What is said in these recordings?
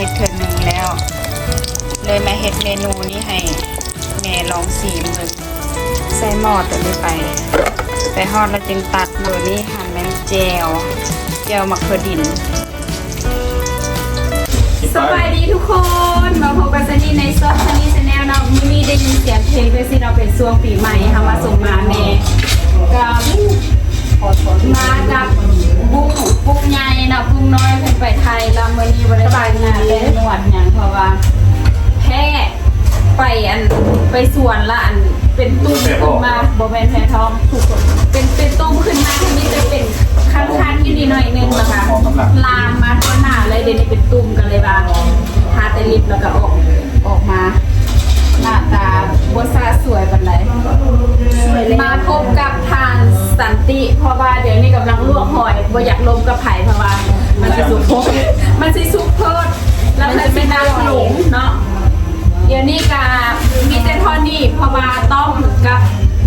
ฮ็ดเทื่อหนึงแล้ว เลยมาเฮ็ดเมนูนี้ให้แม่ลองซีมเลยใส่หม้อตัวนี้ไปไปฮอดแล้วจึงตัดตัวนี้หั่นเป็นแจวแจวมะเขือดินสวัสดีทุกคน มาพบกับซันนี่ในซอฟซันนี่ชาแนลเนาะมีได้ยินเสียงเพลงด้วยสิเราเป็นช่วงปีใหม่ค่ะมาส่งมาเมกับ มากับบุ้งบุ้งใหญ่นะบุ้งน้อยเพิ่นไปไทยแล้วมื้อนี้บ่ได้ไปงานเลยนวดหยังเพราะว่าแพ้ไปอันไปสวนละอันเป็นตุ้มขึ้นมาบ่แม่นแพ้ทองถูกคนเป็นเป็นตุ้มขึ้นมาทีนี้จะเป็นคันๆอยู่นิดหน่อยนึงนะคะลามมาทั่วหน้าเลยเดี๋ยวนี้เป็นตุ่มกันเลยบ้างทาแต่ลิปแล้วก็ออกออกมา หน้าตาบซาสวยปันไดมาพบกับทางสันติ เพราะว่าเดี๋ยวนี้กำลังลวกหอยบ่อยากลมกับไผ่เพราะว่ามันจะสุกโพดมันสิสุกโพดแล้วมันจะเป็นน้ำหลงเนาะเดี๋ยวนี้ก็มีแต่เทอนี่เพราะว่าต้มกับ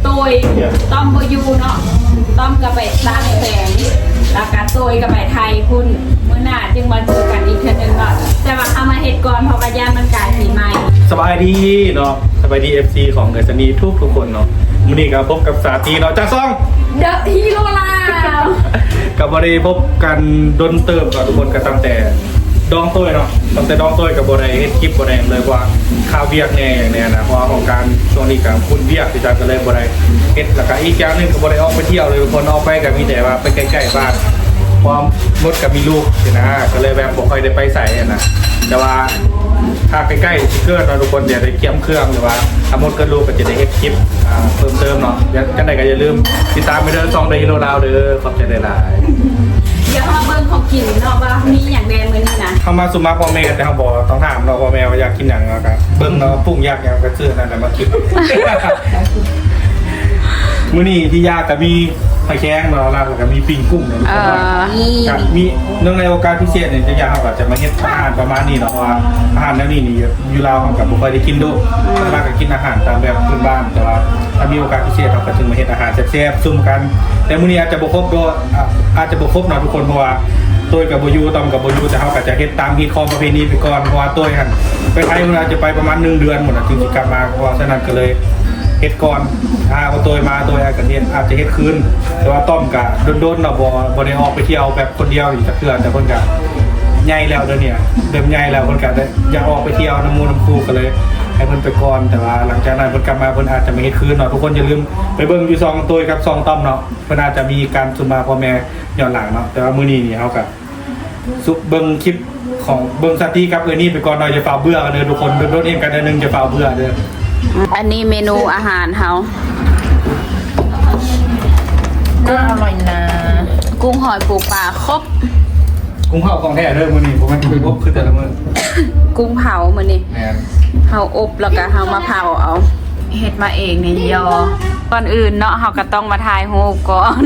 ตุยต้มบอยูเนาะต้มกับไปตั้งแสงแล้วก็ตุยกับไปไทยพุ่นมื้อ หน้าจึงมาเจอกันอีกเทื่อนึงเนาะแต่ว่าเอามาเฮ็ดก่อนเพราะว่าย่านมันกลายสีใหม่สบายดีเนาะสบายดีเอฟซีของเอสนีทุกทุกๆคนเนาะมื้อนี้ก็พบกับสาตีเนาะจ้าซ่อง เดอะฮีโร่ลาวกับบริพบกันดนเติมกับทุกคนก็ตั้งแต่ดองต้วยเนาะตั้งแต่ดองต้วยกับบริเฮ็ดคลิปบริเลยว่าข้าวเวียกแน่อย่างเนี้ยนะเพราะว่าของการช่วงนี้กับคุณเวียกที่จะก็เลยบริเฮ็ดแล้วก็อีกอย่างหนึงกับบริออกไปเที่ยวเลยทุกคนออกไปกับมีแต่ว่าไปใกล้ๆบ้าน เพราะมดกับมีลูกสินะก็เลยแบบบ่ค่อยได้ไปใส่อะนะแต่ว่าถ้าใกล้ๆสติ๊กเกอร์เราทุกคนเดี๋ยวได้เกี่ยมเครื่องหรือว่าถ้าหมดก็รู้ก็จะได้เฮ็ดคลิปอ่าเพิ่มเติมเนาะยังกันไหนก็อย่าลืมติดตามไปเด้อซองเดฮิโรดาวเด้อขอบใจหลายเดี๋ยวเราเบิ่งของกินเนาะว่ามีอย่างแดงมื้อนี้นะๆเข้ามาสุมาพ่อแม่กันแต่เขาบอกต้องถามเราพ่อแม่ว่าอยากกินอย่างเนาะครับเบิ่งเนาะปรุงยากอย่างก็ซื้อนั่นแหละมากิน มื้อนี้ที่ยากก็มี ไข่แข้งเนาะแล้วก็มีปิ้งกุ้งเนาะเอ่อครับมีเนื่องในโอกาสพิเศษเนี่ยจะอยากเขาก็จะมาเฮ็ดอาหารประมาณนี้เนาะเพราะว่าอาหารแนวนี้นี่อยู่ลาวเขากับบ่ค่อยได้กินดูส่วนมากก็กินอาหารตามแบบพื้นบ้านแต่ว่าถ้ามีโอกาสพิเศษเราก็จึงมาเฮ็ดอาหารแซ่บๆซุ่มกัน แต่มื้อนี้อาจจะบ่ครบด้วยอะอาจจะบ่ครบเนาะทุกคนเพราะว่าตัวกับบ่อยู่ตอมกับบ่อยู่แต่เขาก็จะเฮ็ดตามฮีตคอมประเพณีไปก่อนเพราะว่าตัวหั่นไปไทยมันอาจจะไปประมาณ1เดือนหมดน่ะถึงสิกลับมาเพราะว่าฉะนั้นก็เลย เฮ็ดก่อนอ่าเอาตัวมาตัวอากันเฮ็ดอาจจะเฮ็ดคืนแต่ว่าต้อมกะโดนๆเนาะบ่บ่ได้ออกไปเที่ยวแบบคนเดียวอีกจักเทื่อแต่เพิ่นกะใหญ่แล้วเดี๋ยวนี้เริ่มใหญ่แล้วเพิ่นกะได้อยากออกไปเที่ยวน้ำมูน้ำคูก็เลยให้เพิ่นไปก่อนแต่ว่าหลังจากนั้นเพิ่นกลับมาเพิ่นอาจจะไม่เฮ็ดคืนเนาะทุกคนอย่าลืมไปเบิ่งอยู่ซองตัวกับซองต้อมเนาะเพิ่นอาจจะมีการสุมาพ่อแม่ย้อนหลังเนาะแต่ว่ามื้อนี้นี่เฮาก็สุเบิ่งคลิปของเบิ่งสตีกับเอ้ยนี่ไปก่อนหน่อยจะฝ่าเบื่อกันเด้อทุกคนโดนๆเองกันเด้อนึงจะฝ่าเบื่อเด้อ อันนี้เมนูอาหารเฮาน่าอร่อยนะ กุ้งหอยปูปลาครบ กุ้งเผาของแท้เด้อมื้อนี้ผมมันคือพบคือแต่ละมื้อกุ้งเผามื้อนี้แม่นเฮาอบแล้วก็เฮามาเผาเอาเฮ็ดมาเองในยอก่อนอื่นเนาะเฮาก็ต้องมาถ่ายรูปก่อน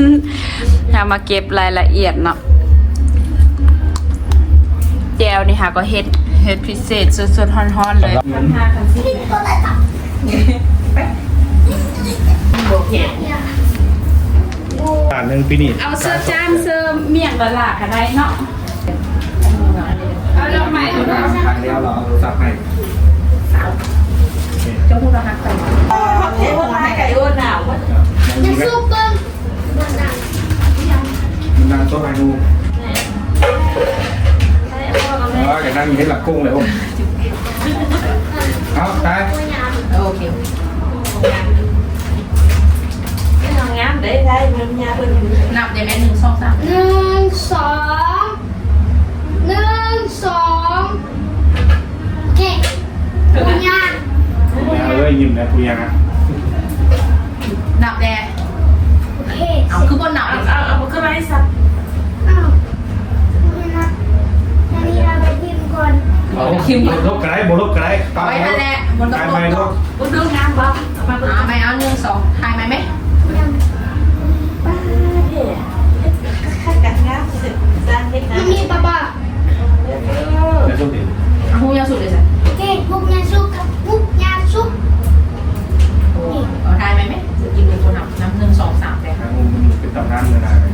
เฮามาเก็บรายละเอียดเนาะแจวนี่ค่ะก็เฮ็ด เฮ็ดพิเศษสุดๆฮ้อนๆเลยโอเคอ่านหนึ่งปีนี้เอาเสื้อจานเสื้อเมี่ยงละลาก็ได้เนาะเอาดอกไม้เอาดอกไม้ทางแล้วเราเอาสับให้เจ้าพูดราคาไก่เอ้ยไก่โอ้หนาวจะซุปเปิ้ลนั่งโต๊ะไอ้นูอ๋อแกนั่งอยู่ที่หลักกุ้งเลยผมเอาตายโอเคงามได้ได้มันยาเป็นนับได้ไหมหนึ่งสองสามหนึ่งสองหนึ่งสอง เก่งปุญญาเอาเลยยิ้มนะคุยยังนะนับแดงโอเคเอาคือบนหนับเอ ก่อนเอาลบกระไรโบลบกระไรเอาไว้นั่นแหละบนกระตายโปไหมรงลูกบนดูงามบ้างมาเอาไหมเอาหนึ่งสองทายไหมไหมยังข้ากันงามสุดสร้างเล็กมันะนมีปะปะเดี๋ยวสุดดิเอาหูยาวสุดเลยสิเก่งปุญญาซุกกับปุญญาซุกเอาทายไหมไหมจะกินเป็นคนนับนับหนึ่งสองสามแต่ทางมุมเป็นตำนานเมื่อนานเลย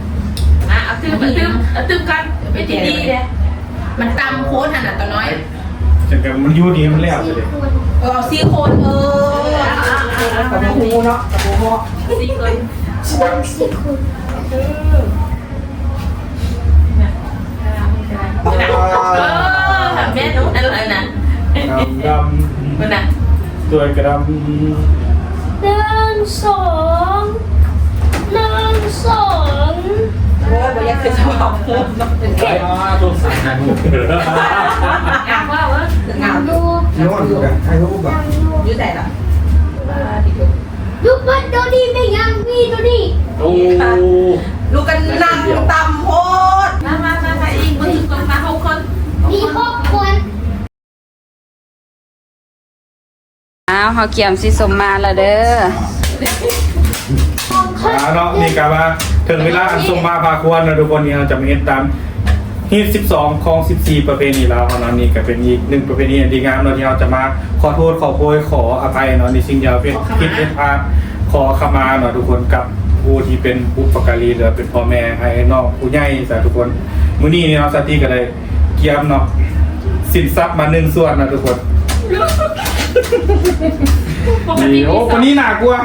อะเอาตื้มเอาตื้มเอาตื้มกันเป็นที่ดีเลย มันตำโค้ดหันอะตัวน้อยจังกันมันอยู่ดีมันแล้วสี่เลยคนเออซี่โคนเออกับบูเนาะกับบูเหาะซี่โคนนั่งสี่คนเออทำแม่หนูอะไรนะดำมันน่ะๆตัวกระดหนึ่งสองหนึ่งสอง โอ้ยอยากขึ้นสมองเพิ่มต้องเป็นำแค่ตัวสายงานหมูงามว่าเว้ยงามดูโน่นอยู่กันใครรู้บ้างอยู่ไหนล่ะลูกบัดโดนี่ไม่ยังนี่ตัวนี้โอ้ลูกกันนั่งตำโพดมามามามาอีกมาถึงคนมาหกคนมีครอบครัวอ้าวเขาเกี่ยมสิสมมาละเด้อ องเขาเนาะนี่กะว่าถึงเวลาอันทรงมาพาควรนะทุกคนนี่เราจะมาเห็นตามฮีท12 ของ 14 ประเพณีลาวเนาะนี่ก็เป็นอีกหนึ่งประเพณีอันดีงามเนาะที่เราจะมาขอโทษขอโพยขออภัยเนาะในสิ่งที่เราเป็นผิดเป็นพลาดขอขมาเนาะทุกคนกับผู้ที่เป็นบุปการีหรือเป็นพ่อแม่ให้น้องผู้ใหญ่สาทุกคนมื้อนี้นี่เนาะสติก็ได้เกี่ยมเนาะสินทรัพย์มาหนึ่งส่วนนะทุกคน ปกตินี่มีโอ้สคอนงนี้หนักกว่า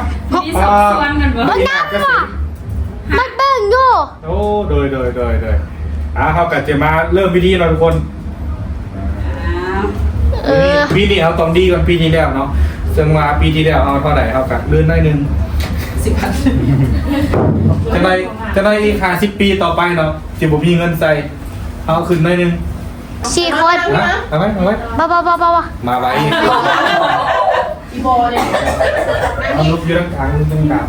มีสองส่วนกันบ่อ่าหนักก็สิมันเบิ่งอยู่โอ้โดยโดยโดยโดยอ่าเขากัจะมาเริ่มพิธีเราทุกคนอ้าวเออปีนี้เขาต้องดีกว่าปีที่แล้วเนาะซึ่งมาปีที่แล้วเอาเท่าไหร่เขากัลื่นได้หนึ่งสิบพันจะได้จะได้อีกห้าสิบปีต่อไปเนาะสิบมีเงินใส่เอาขึ้นได้หนึ่ง สี่คนนะเอาไว้เอาไว้บ้าบ้าบ้าบ้ามาไว้อีโบเนี่ยเอาลุกยืนกลางยืนกลาง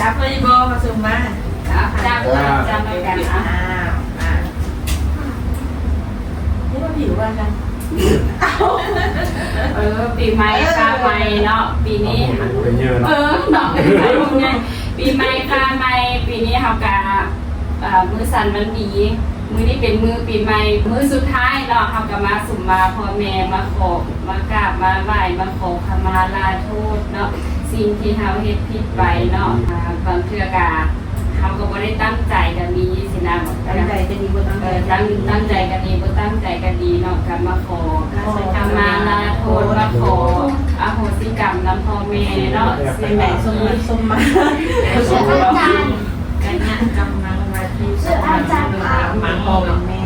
จับเลยอีโบมาซุมมาอะจำเลยจำเลยกันอะอ้าวอ่านี่ว่าผิวว่ากันเออปีใหม่ค่าใหม่เนาะปีนี้เป็นเยอะเอเนาะอเนาะเป็นไงพวกไงปีใหม่ค่าใหม่ปีนี้เขากะเอ่อมือสั่นมันดี มือนี้เป็นมือปีใหม่ มือสุดท้ายเนาะเขากะมาสุ่มมาพ่อแม่มาขอมากราบมาไหว้มาขอขมาลาโทษเนาะสิ่งที่เขาเฮ็ดผิดไปเนาะอ่าบางเทื่อกะเขาก็บ่ได้ตั้งใจกันมีสินะตั้งใจจะดีกว่าตั้งเอใจอตั้งตั้งใจกันดีบ่ตั้งใจกันดีเนาะกันมาขอขมาลาโทษมาขออโหสิกรรมนำพ่อแม่เนาะสิ่งใดส้ที่มส้มมาเชื่ออาจารย์ กันเนี่ยกำลัง มาที่สมังพ่อแม่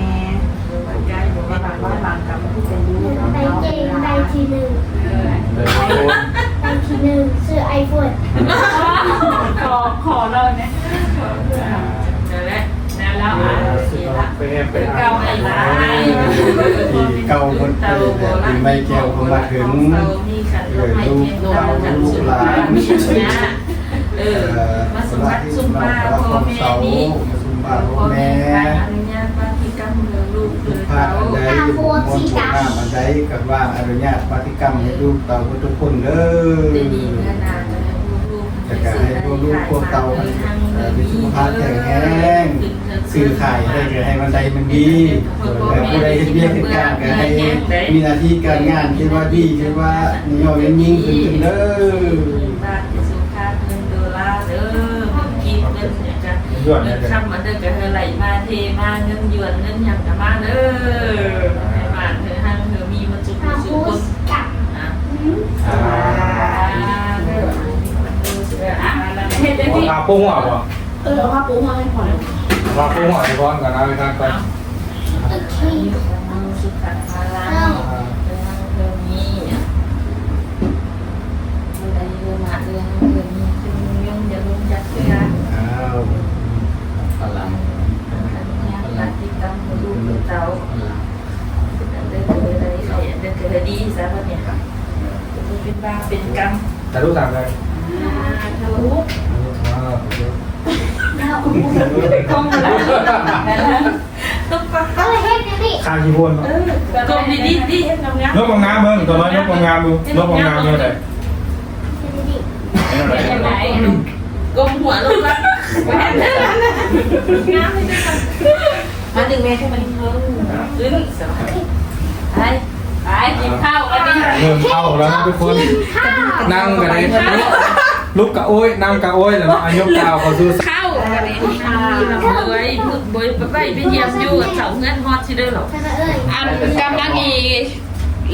ยายบอกว่าบางว่าบางกรรมที่เป็นลูกไปเจงไปทีหนึ่งเออเดี๋ยวโดนไปทีหนึ่งซื้อไอโฟนขอขอเราเนี่ยเจอแล้วแล้วแล้วอะเสียละไปไปเก่าไอ้ร้ายปีเก่าคนเกิดปีไม่แก้วคนมาถึงมีขันลมให้เทียนโดนขันสุดมามีนะเออมาสมบัติสุมาพ่อแม่นี้าสุมบาพ่อแม่อนุญาตว่าที่กำเนิดลูกคือพาเขาอันใดมนต์ข้ามอันใดกับว่าอนุญาตปฏิกรรมให้ลูกเต่าทุกคนเด้อได้ดีเงินนานจะให้ลูกจะการให้พวกลูกพวกเต่ามีสุขภาพแข็งแรงสื่อขายให้เกิดให้มันใดมันดีแล้วผู้ใดเฮ็ดเบี้ยเฮ็ดการก็ให้มีหน้าที่การงานคิดว่าดีคิดว่านิยมยิ่งขึ้นเด้อ ยจะยอดเนี่ยนคำมันเด้อก็เธอไหลมาเทมาเงินยวนเงินหยังกับมาเด้อให้บ้านเธอหังเธอมีมาจุกจุกคนสกับอะอ่าเด้อเด้ออ่เฮ็ดได้ที่พาปุ้งหัวป่เออว่าปูมาให้พอแล้วพาปุ้งหัวที่พร้อกันนะไปทางไปโอเค สุขภาพเงินเธอมีอะไรเรื่องมาเรื่องเรื่องนี้คือยุ่งอย่าลงจัดเสือ อ้าวพลัง ปฏิกรรมลูกเจ้าเดินเดินเดินเดินเดินดีซะวันนี้ค่ะเป็นบ้าเป็น กรรมแต่รู้ทางเลยทุกอ่าคงอะไรทุกก็ก็เลยเฮ็ดนี่ข้างที่พูดเออกลมดีดีดีเห็นงามงามนกของงามเบิ้งตัวน้อยนกของงามดูนกของงามเนี่ยไหนดิเนี่ยไหนเป็นไหนกลมหัวลงละงามเลยมาดึงแม่ให้มันเพิ่มขึ้นสบายไปไป กินข้าวกันดิเริ่มเข้าแล้วนะทุกคนข้าวนั่งกันเลยลุกกะโอ้ยนั่งกะโอ้ยแล้วอายุกาวเขาซื้อข้าวกันเลยอ่าเราเอ้ยพูดบ่อยไปไปเยี่ยมอยู่เสาเงินฮอดสิเด้อหรอใช่ไหมเอ้ยอันกำลังอี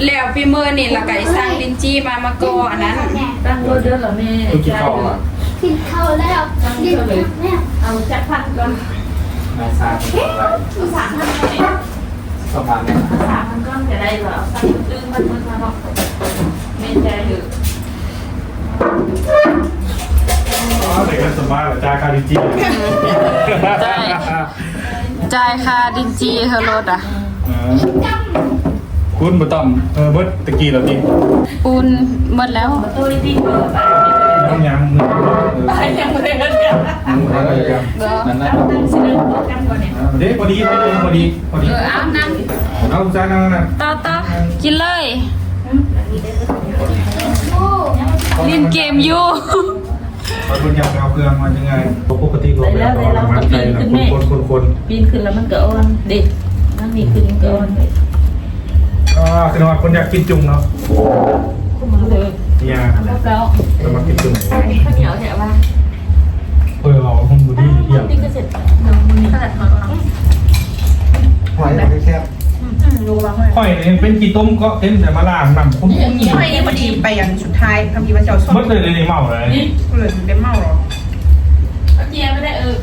แล้วปีเมื่อนี่และไก่สร้างลินจี้มามาก่ออันนั้นตั้งโลเด้อหรอแม่คุณกินข้าวอะกินข้าวแล้วกินข้าวแล้วเอาจักพันก่อนมาซาเป็นอะไรสามพันก่อน ประมาณนี้สามพันก้อนจะได้เหรอสักดึงมันมันมาบอกแม่ใจหรืออ๋อเด็กกันสมมาจ่ายค่าดิจิจ่ายค่าดินจี้เฮรถอะ คุณมาต้อมเออเบิดตะกี้เราดิปูนหมดแล้วตัวนี้ที่เบอร์ไปน้องยังมือไปยังไม่ได้เงินเดือนอะไรกัน นั่นนะ เดือนกันก่อนเนี่ยเด็กพอดีพอดีพอดีเออเอานั่งเอาจ้านั่งนั่งต่อต่อกินเลยโอ้เล่นเกมอยู่เราคุณอยากเอาเครื่องมายังไงปกติเราแบบเรามันใจนะคนคนคนปีนขึ้นแล้วมันก็อ่อนเด็กนั่งนี่ขึ้นมันก็อ่อนเลยอ่าคือว่าคนอยากกินจุ่มเนาะขึ้นมาเลยเนี่ยแล้วแล้วจะมากินจุ่มข้าวเหนียวแถวว่า เออเราห้องบูดี้เที่ยวที่ก็เสร็จน้องมันนี่ขนาดมันก็หอยไม่แคบดูวางไว้ค่อยเนี่ยเป็นกี่ต้มก็เต็มแต่มาล่างนำคุ้มนี่ไม่พอดีไปอันสุดท้ายทำทีว่าเจ้าชอบมัดเลยในเมาเลยนี่เลยถึงได้เมาหรอเจียไม่ได้เออ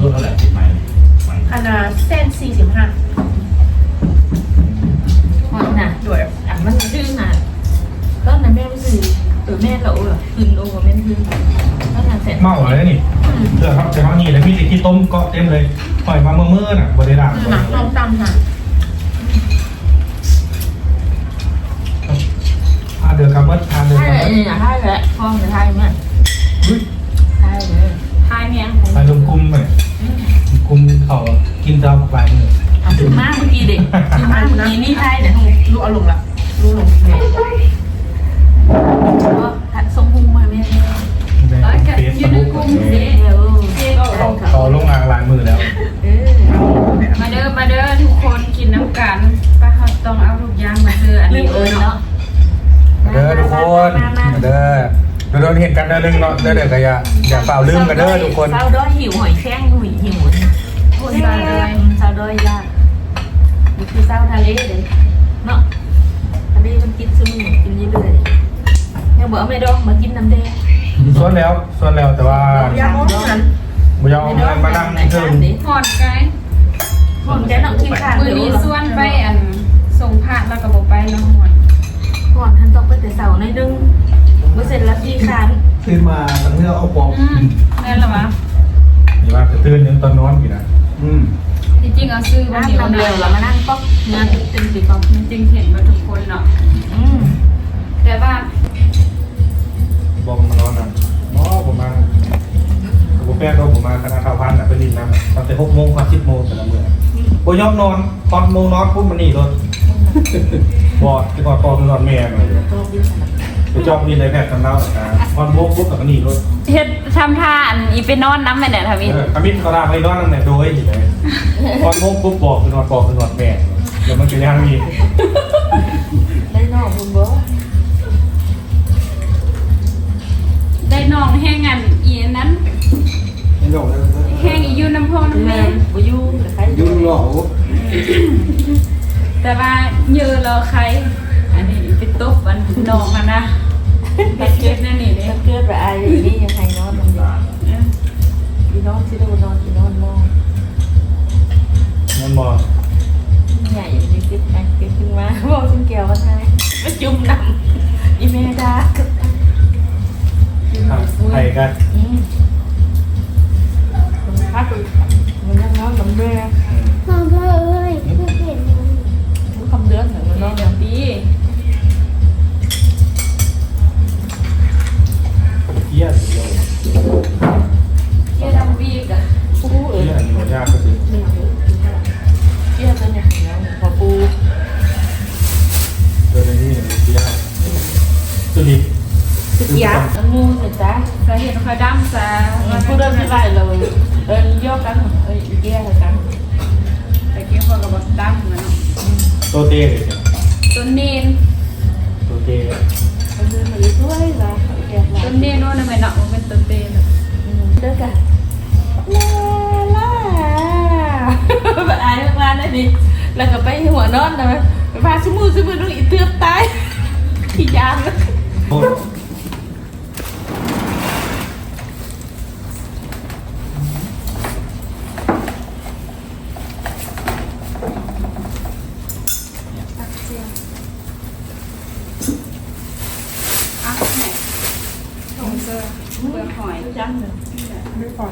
รถอะไรติดไหมอันน่ะเส้นสี่สิบห้าหอนน่ะด้วยอะมัน แม่เราเออขึ้นโอแม่ขึ้นก็น่ะเสร็จเมาเลยนี่เดี๋ยวครับเดี๋ยวเขานี่เลยมีแต่กี่ต้มเก็เต็มเลยปล่อยมาเมื่อเมื่อน่ะบริลาหนังต้มตำค่ะอ่าเดือดครับมัดอ่าเดือดใช่ครับเลยเนี่ยใช่เลยฟ้องจะใช่ไหมใช่เลยทายเมียไปลงกุมไปกุมเขากินเจ้าไปมืออะถึงมากเมื่อกี้เด็กถึงมากเมื่อกี้นี่ใช่เดี๋ยวรู้เอาลงละรู้ลงแม่ก็ทรงพุงมาแม่ร้อยกับเฟซยืนในบุ๊กกลุ่มสิเดี๋ยวเขาเขาลงอ่างลายมือแล้วเออมาเด้อมาเด้อทุกคนกินน้ำกันป้าเขาต้องเอาทุกอย่างมาเจออันลืนี้มเอเอออเนาะเนาะเด้อทุกคนเด้อเดี๋ยวโดนเห็นกันเด้อนึงเนาะเด้อเด้อก็อย่าอย่าเปล่าลืมกันเด้อทุกคนเศร้าด้อยหิวหอยแข้งหิวหิวคนบ้าเลยเศร้าด้อยยากนี่คือเศร้าทะเลเลยเนาะทะเลมันกินซึมกินเรื่อยๆ ยังบอกไม่ดองมากินน้ำแดงส่วนแล้วส่วนแล้วแต่ว่าอยาโม้นั้นบ่ยอมเอาเงินมานั่งเพิ่มหอนไกลผมจะน้องคิมขาดมือนี้ส่วนไปอันส่งพระแล้วก็บอกไปแล้วหอนก่อนท่านต้องไปแต่เสาในนึงเมื่อเสร็จแล้วพี่คานตื่นมาตั้งเนื้อเอาปอกอืมนั่นแหละวะนี่ว่าจะตื่นยังตอนนอนกี่นะอืมจริงๆเอาซื้อวันนั่งเดียวลำเร็วแล้วนะมานั่งป๊อกงานตึงสิป๊อกจริงๆเห็นมาทุกคนเนาะอืมแต่ว่า หกโมงคอนสิบโมงแต่ละเมื่อบ่ยอมนอนตอนโมงนอนปุ๊บมันนี่รถบอดที่ก่อนปอคือนอนแม่เลยตัวดีขนาดไปจองดินในแพทย์กันแล้วอ่าตอนโมงปุ๊บกับมันนี่รถเฮ็ดทำท่าอันอีไปนอนน้ำไปเนี่ยทำอีเออขมิ้นเขาลาไปนอนตั้งแต่โดยอยู่เลยตอนโมงปุ๊บบอกคือนอนปอคือนอนแม่แล้วมันจะยังมีได้นอกคุณบ่ได้น้องแห้งอันอีอันนั้น ไม่ยอมเลยแห้งอีอยู่น้ำพองน้ำแม่แม่บ่อยู่หรือใครยุ่งหลอกแต่ว่าเยอะเราใครอันนี้ไปตบอันน้องมันนะไปเก็บนั่นนี่เด้ถ้าเกิดว่าอายอย่างนี้ยังไงนอนมัน โตเต้เลยต้นเนนโตเต้เดินมาด้วยละแกงว่าต้นเนโน่นะแม่เนาะมันเป็นต้นเตนอะเด้อกันลาลาแบบอายมากๆเลยนี่แล้วก็ไปหัวนอนนะไปพาชิมูซิมูน้องอีเตือบตายที่ยามเลยโอ้ย อะแม่ถงเสื้อเปลือกหอย จังเลย ไม่พอ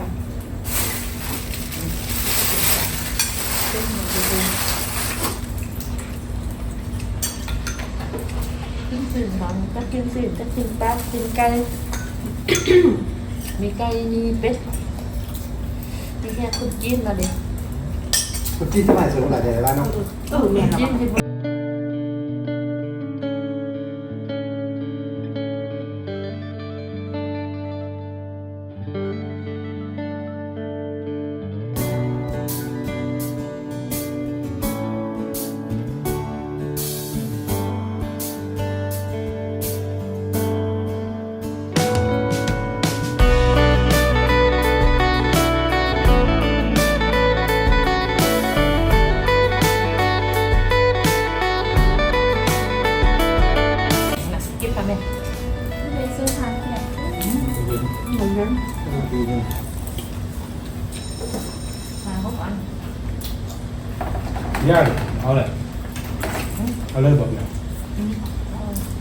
กินสิ่งของจะกินสิ่งจะกินปลากินไก่ มีไก่มีเป็ดมีแค่คุณกินมาดิคุณที่สมัยสูงหลายเดือนแล้วเนาะ เออมีกินที่ เหมือนกันปีนึงมาพบกันย่าเอาเลยเอาเลยบอกเลย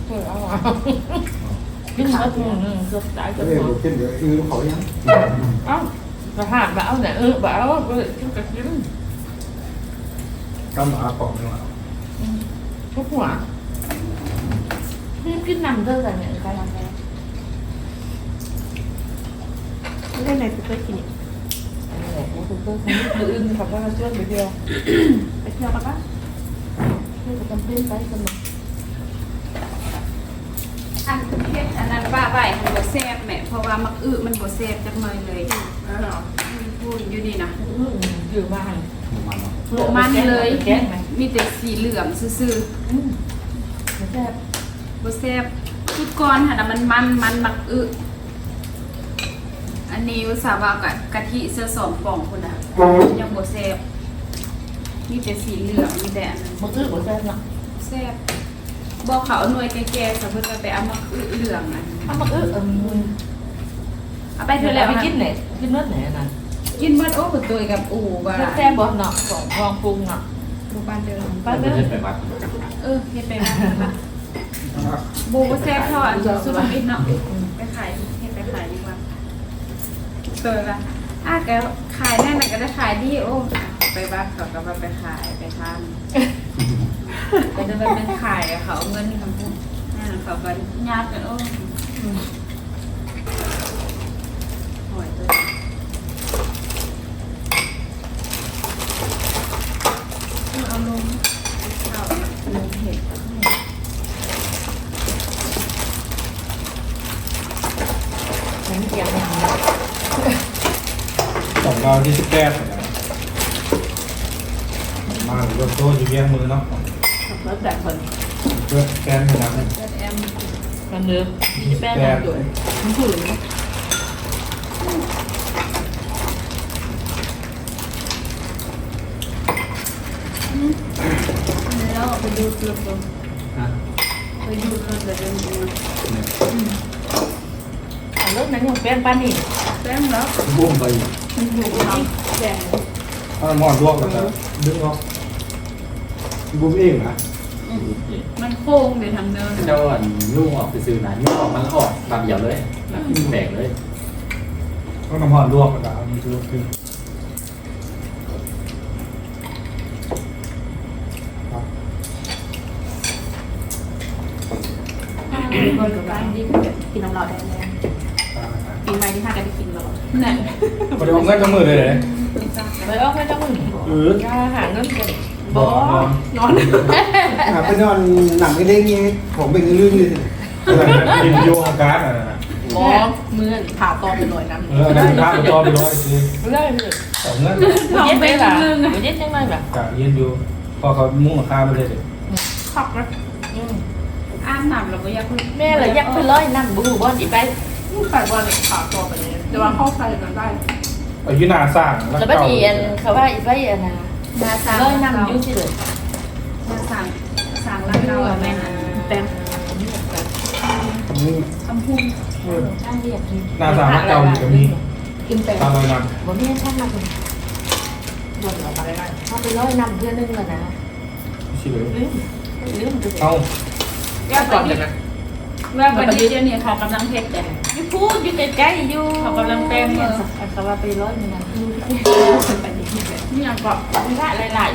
เออเอาอะกินมาถึง เกือบตายก็เกือบเลยหมบอดกขึ้นซูเขายังเอ้าประหารบ้าเนี่ยเออบ้าเออกินกับกินก็มาปอกไม่มาทุกหัวนี่กินนำเท่าไหร่เนี่ยใครทำไงไม่ได้ไหนจะไปกินนี่แหละนี่คือเพื่อนคนอื่นขับรถมาช่วยไปเที่ยวไปเที่ยวกันปะนี่จะทำเพื่อนไปกันหมดอันเพชรอันนั้นป้าใบมันบ่แซ่บแม่เพราะว่ามักอึมันบ่แซ่บจักหน่อยเลยเออเหรออืมพูดอยู่นี่นะอยู่บ้านโลมันเลยมีแต่สีเหลืองซื่อไม่ใช่ๆบ่แซ่บทุกก้อนหั่นน่ะมันมันมันมักอึ นนี้อุตส่าห์ว่ากะกะทิเสื้อสองป่องพุ่นน่ะยังบ่แซ่บมีแต่สีเหลืองมีแต่อันนั้นมันอื้อหัวใจเนาะแซ่บบอกเขาเอาหน่วยแก่ๆสมมติว่าไปเอามาอึเหลืองอะถ้ามันอื้อเออมันเอาไปเถอะแล้แล้ววไปกินไหนกินเนื้อไหนนั่นกินเบิดโอ้ขุดตัวกับอู่ว่าแซ่บบอสเนาะสองฟองปรุงเนาะดูบ้านเดิมป้าเด้อเออเฮ็ดไปมาบูบ่แซ่บเท่าอันสุดมิตรเนาะไปขายเฮ็ดไปขายดีกว่า ตัวละอะแกขายแน่นะก็ได้ขายดีโอ้ไปบ้านเขาก็ว่าไปขายไปทำไปจะไปเป็นขายเขาเอาเงินทำพูดนั่นเขาก็ญาติกันโอ้หอยตัวเอาลงเอาลงเห็ด ฉันเกี่ยวอย่างนี้ สองเรา ที่สิบแปดมาหรือว่าโต้อยู่เบี้ยงมือเนาะแล้วแต่คนเพื่อแกนนะครับเลือดแอมกันเดิมที่แป้งมันด้วยมันถือแล้วไปดูดรถลงไปดูดรถเลยเดินดูแต่เลิกนั้นยังแป้งป้านี่แป้งแล้วบุ้มไป มันอยู่ทำแป้งถ้าหมอนลวกก็จะดึงออกบุ้มเองนะมันโค้งเลยทางเดินเจ้าอันยุ่งออกไปซื้อหนานุ่งออกมันออกตามเดียวเลยแล้วแตกเลยต้องน้ำหอนลวกก็จะเอามันลวกขึ้นครับ คนกับบ้านดีกินน้ำเราได้แล้วปีใหม่ที่ห้ากันได้กินเรา นั่น พอดีผมเงินจะมือเลยเลยไปออกให้ต้องมึงเออยาหาเงินกันบอนนอนอะไปนอนหนังไม่ได้งี้ผมเป็นเรื่องเลยกินโยอาการอะนะบอมือผ่าตอไปหน่อยน้ำเอออันนี้ท้าไปจอไปร้อยสิไม่ได้เลยสองเงินทองเป็นมึงเย็ดยังไงแบบกะเย็นอยู่พอเขามุ่งราคาไปเลยเด็ขับนะอืมอะนำเราก็อยากแม่เลยอยากไปร้อยนั่งบูบอลอีไปใส่บอลขาตัวไปเลยแต่ว่าเข้าใส่กันได้เอาอยู่หน้าสร้างแล้วแล้วก็บัดนี้อันเขาว่าอีไปอันน่ะมาสร้างร้อยนั่งอยู่สิเลยมาสร้างสร้างแล้วเราอะแม่นะเต็มนี่คำพูดช่างเรียกหน้าสร้างเก่าอยู่ก็มีกินแต่ตามรอยนบ่มีช่างมาเลยบอลเราไปได้เขาไปร้อยนั่งเพื่อนนึงแล้วนะำชิเลยลืมลืมไปเอาแก้ก่อนเลยนะ ว่าวันนี้เดี๋ยวนี้เขากำลังเฮ็ดแต่อยู่พูดอยู่ใกล้ๆอยู่เขากำลังแปลงมือเขาว่าไปร้อยนี่นะนี่ยังก็ไม่ได้หลาย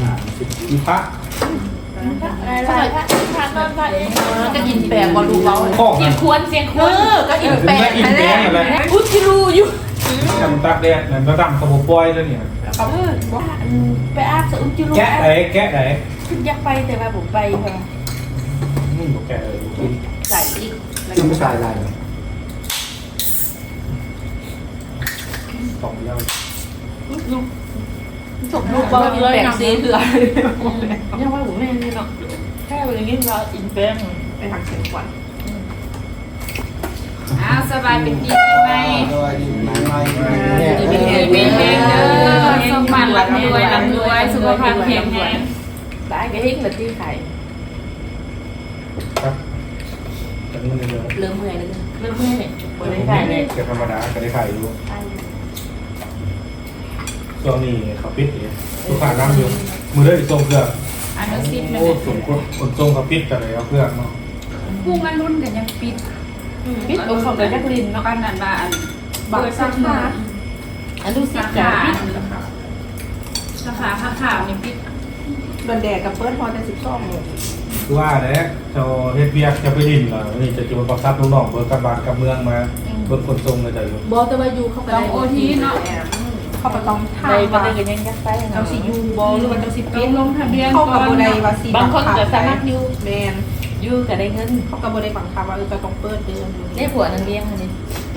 หน้าสิอีพระๆหลายๆค่ะทานนอนไปเองก็อินแปลบอลดูเบาข้องเสียงควรเสียงควรก็อินแปลแม่อินแดงอะไรพูดที่รู้อยู่ทำตากแดดนั่นระดับขบปล่อยแล้วเนี่ยเออว่าไปอาบสอุ้มจิรู้แกะไหนแกะไหน อยากไปแต่ว่าผมไปค่ะนี่บอก แกะเลยกินใส่อีกกินไม่ใส่ลายสองเดียวจบลูกบอลเลยแปดสีเหลือยังว่าผมไม่นี่เนาะแค่อย่างนี้เราอินแปงไปทางเสียงก่อนอ้าวสบายเป็นดีไหมสวัสดีปีใหม่ดีมีแรงมีแรงเด้อสมบัติร่ำรวยร่ำรวยสุขภาพแข็งแรง ได้ก็เห็นแบบที่ไข่ ครับ แต่มันเร็วเริ่มเมื่อยแล้วเริ่มเมื่อยเนี่ยบนได้ไข่เนี่ยเกิดธรรมดาก็ได้ขายอยู่ช่วงนี้เขาปิดเนี่ยลูกค้าน้ำอยู่มือได้ส่งเครื่องอันนี้ซิดมันโอ้สมควรคนส่งเขาปิดแต่เลยเอาเครื่องเนาะผู้มันรุ่นกันยังปิดปิดตัวของเลยนักลินแล้วเนาะก็นั่นมาอันเปิดสาขาอันดูสิสาจ๋าขาสาขาผ้าขาวนี่ปิดโดนแดดกับเปิดพอจะสิบสองเลย คือว่าเนี่ยเจ้าเฮ็ดเบียกจะไปดินเหรอนี่จะจะมาประคับลูกน้องเบิกกับบ้านกับเมืองมาคนคนส่งเลยจะอยู่บอลแต่ว่ายูเข้าไปได้เข้าไปต้องท่าในบันว่าไดก็ยังยักไปเจ้าสิยูบอลหรือว่าเจ้าสิต้เป็อนงลงทะเบียนเข้าก่กับอนโบไดว่าสีบางคนก็สามารถอยู่แมนอยู่ก็ได้เงินเข้ากับโบไดบังคับว่าเออจะต้องเปิดเดือนได้ผัวนังเลี้ยงนี่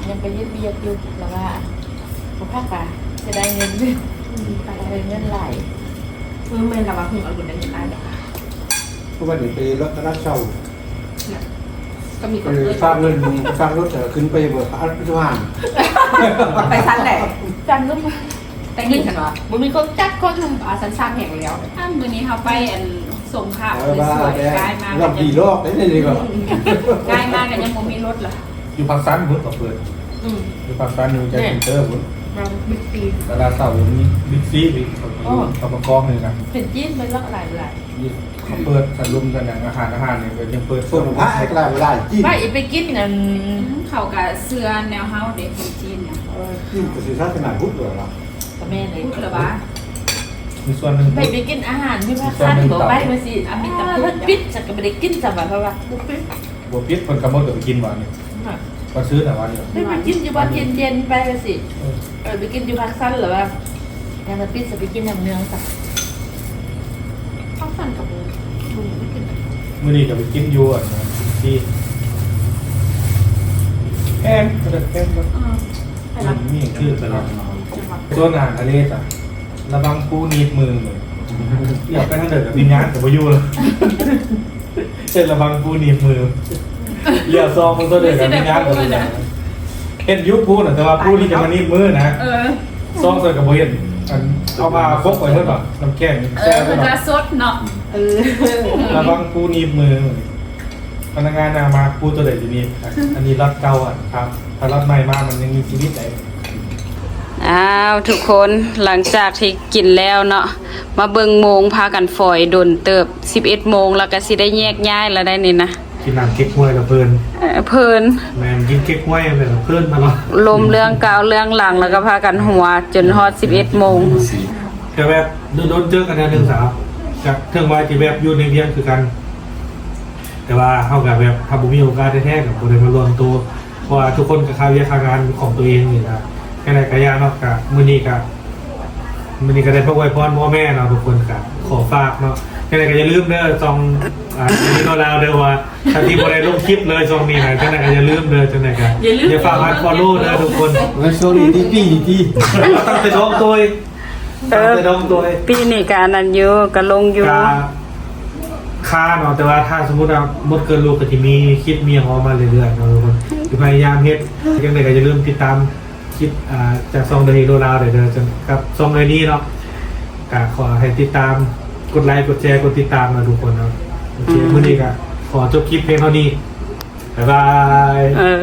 ยังไปยืดเบียดอยู่แล้วว่าผู้ภาคป่าจะได้เงินได้เงินหลายเออแมนแต่ว่าคุณเอาอยู่ในนี้ได้ ทุกวันนี้ไปรถตลาดเช่าก็มีคไปนเปิดสร้างเงินสร้างรถเถอะขึ้นไปเบิกอัดพิจารณาไปชั้นไหนจังก็มาแต่ยินฉันวะมันมีคนจัดคนอาชั้นสร้างแห่งแล้วถ้ามือนี้เขาไปอันส่งข่าวเออสว่าวยแกๆกลายมารับดีโลกได้เลยก็กลายมากันยังบ่มีรถเหรออยู่พักซันพุ่นก็เปิดอืมอยู่พักซันอยู่ใจเซ็นเตอร์พุ่น เราบิ๊กซีตลาดเสาร์มีบิ๊กซีบิ๊กเขาประกอบเลยนะเป็นจีนไปลอกหลายหลายเขาเปิดสันลุมกันอย่างอาหารอาหารเนี่ยก็ยังเปิดส่วนพระให้กลายเวลาจิ้มไม่ไปกินอันเขากับเสื้อแนวเฮาเด็กคนจีนเนี่ยจิ้มกับสื่อสารขนาดพุทธเลยล่ะกับแม่เลยพูดเหรอวะมีส่วนหนึ่งไปไปกินอาหารที่ภาคใต้บอกไปมาสิอามิตาพุทปิดฉันก็ไม่ได้กินสมัยเพราะว่าปิดบัวพิษคนกำมดกับไปกินวันนี้ มาซื้อแต่วันนี้ได้ไปกินอยู่บ้านเย็นๆไปมาสิเออไปกินอยู่ภาคสั้นหรือว่ายังมาปิดจะไปกินน้ำเนืองสักข้าวสั่นกับลุงไม่กินมื่อนี้จะไปกินยูอะที่แอมกระเด็นแอมก็ไปรับนี่คือตลาดจังหวัดส่วนอาหารทะเลจ้ะระวังปูนีบมือเหมือนอยากไปทางเดินกับวิญญาณกับพายุเลยเช่นระวังปูนีบมือ เรียกซองมันตัวเดินกับวิญญาณกับเห็นยุคพูดแต่ว่าพูดที่จะมานีบมือนะเออซองใส่กับโบเห็นอันเอามาพกไว้เพื่อแบบน้ำแข็งเอแช่อไว้มันแบจะบสดเนาะเออระวังปูนีบมือพนักงานนามาปูตัวเด็ดอยู่นี่อันนี้รัดเก่าอะครับถ้ารัดใหม่มามันยังมีชีวิตไหนอ้าวทุกคนหลังจากที่กินแล้วเนาะมาเบิ่งโมงพากันฝอยโดนเติบ 11โมงแล้วก็สิได้แยกย้ายแล้วได้นี่นะ กินน้ำเก๊กฮวยกับเพื่อนเอ่อเพิ่นแม่นกินเก๊กฮวยเลยกับเพื่อนมาเนาะลมเรื่องกาวเรื่องหลังแล้วก็พากันหัว จนฮอด11โมงก็แบบโดนเจอกันแนวหนึ่งสาวกับเทิงว่าจะแบบอยู่ในเวียนคือกัน แต่ว่าเท่ากับแบบถ้าบุมีโอกาสแท้ๆกับคนใดมารวมตัวเพราะว่าทุกคนกับคาเวียคางานของตัวเองนี่นะแค่ไหนกระยาเนาะกับมือนี้กับมือนี้ก็ได้พระไวยพรพ่อแม่เนาะทุกคนกับขอฝากเนาะแค่ไหนก็อย่าลืมเด้อซองอ่าอันนี้ก็แล้วเด้อว่า ถ้าที่บ่ได้ลงคลิปเลยซองนี้นะแค่ไหนก็อย่าลืมเด้อจังไหนกันอย่าฝากฮัดฟอลโล่เด้อทุกคนมันโซนี่ที่ปีที่ตั้งแต่น้องตัวเองตั้งแต่น้องตัวเองปีนี้ก็อันนั้นอยู่ก็ลงอยู่ กาค่าเนาะแต่ว่าถ้าสมมติว่าหมดเกินลูกก็จะมีคลิปมีออกมาเรื่อยๆเนาะทุกคนคือพยายามเฮ็ดยังไงก็จะเริ่าลืมติดตามคลิปอ่าจากซองเดลีโดลาวเดี๋ยวเดินจนกับซองไอ้นี้เนาะก็ขอให้ติดตามกดไลค์กดแชร์กดติดตามนะทุกคนเนาะโอเคมื้อนี้ก็ ขอจบคลิปเพลงเท่านี้ บ๊ายบาย เออ